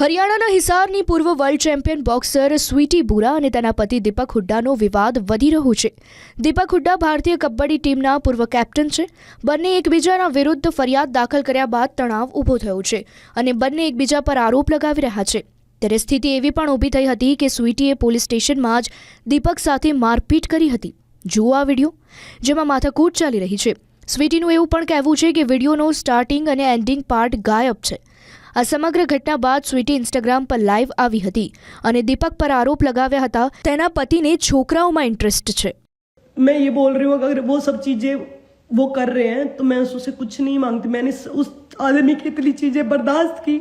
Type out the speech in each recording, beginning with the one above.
હરિયાણાના હિસારની પૂર્વ world champion boxer Sweety Boora અને તેના પતિ દીપક હુડ્ડાનો વિવાદ વધી રહ્યો છે દીપક હુડ્ડા ભારતીય કબડ્ડી ટીમના પૂર્વ કેપ્ટન છે બંને એકબીજાના વિરુદ્ધ ફરિયાદ દાખલ કર્યા બાદ તણાવ ઊભો થયો છે અને બંને એકબીજા પર આરોપ લગાવી રહ્યા છે ત્યારે સ્થિતિ એવી પણ ઊભી થઈ હતી કે સ્વીટીએ પોલીસ સ્ટેશનમાં જ દીપક સાથે મારપીટ કરી હતી જુઓ આ વિડીયો જેમાં માથાકૂટ ચાલી રહી છે સ્વીટીનું એવું પણ કહેવું છે કે વિડીયોનો સ્ટાર્ટિંગ અને એન્ડિંગ પાર્ટ ગાયબ છે असमग्र घटना बाद स्वीटी इंस्टाग्राम पर लाइव આવી હતી અને દીપક પર આરોપ લગાવ્યા હતા તેના પતિને છોકરાઓમાં ઇન્ટરેસ્ટ છે મેં યે બોલ રહી હોગા કે વો બબ ચીજે વો કર રહે હે તો મેં ઉનસે કુછ નહીં માંગતી મેને ઉસ આદમી કે ઇતલી ચીજે બરદાસત કી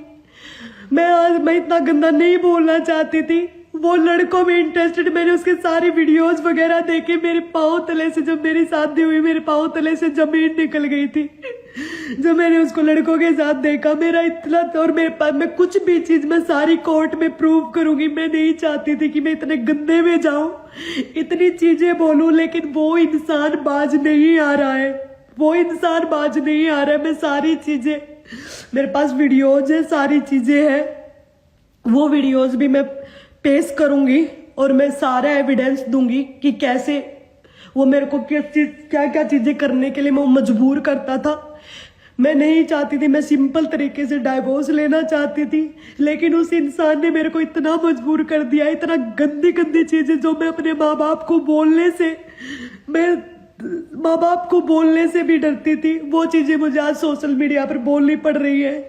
મે આજ મે ઇતના ગંદા નહીં બોલના ચાહતી થી વો લડકો મે ઇન્ટરેસ્ટેડ મેને ઉસકે સારે વિડિયોઝ વગેરા દેખે મેરે પાવ તલે સે જો મેરે સાથ દે હુએ મેરે પાવ તલે સે જમીન નિકલ ગઈ થી जब मैंने उसको लड़कों के साथ देखा मेरा इतना और मेरे पास मैं कुछ भी चीज़ मैं सारी कोर्ट में प्रूव करूंगी मैं नहीं चाहती थी कि मैं इतने गंदे में जाऊं इतनी चीज़ें बोलूं लेकिन वो इंसान बाज नहीं आ रहा है वो इंसान बाज नहीं आ रहा है मैं सारी चीज़ें मेरे पास वीडियोज है सारी चीज़ें हैं वो वीडियोज भी मैं पेश करूंगी और मैं सारा एविडेंस दूंगी कि कैसे वो मेरे को किस चीज क्या क्या चीज़ें करने के लिए मैं मजबूर करता था मैं नहीं चाहती थी मैं सिंपल तरीके से डाइवोर्स लेना चाहती थी लेकिन उस इंसान ने मेरे को इतना मजबूर कर दिया इतना गंदी गंदी चीज़ें जो मैं अपने माँ बाप को बोलने से मैं माँ बाप को बोलने से भी डरती थी वो चीज़ें मुझे आज सोशल मीडिया पर बोलनी पड़ रही है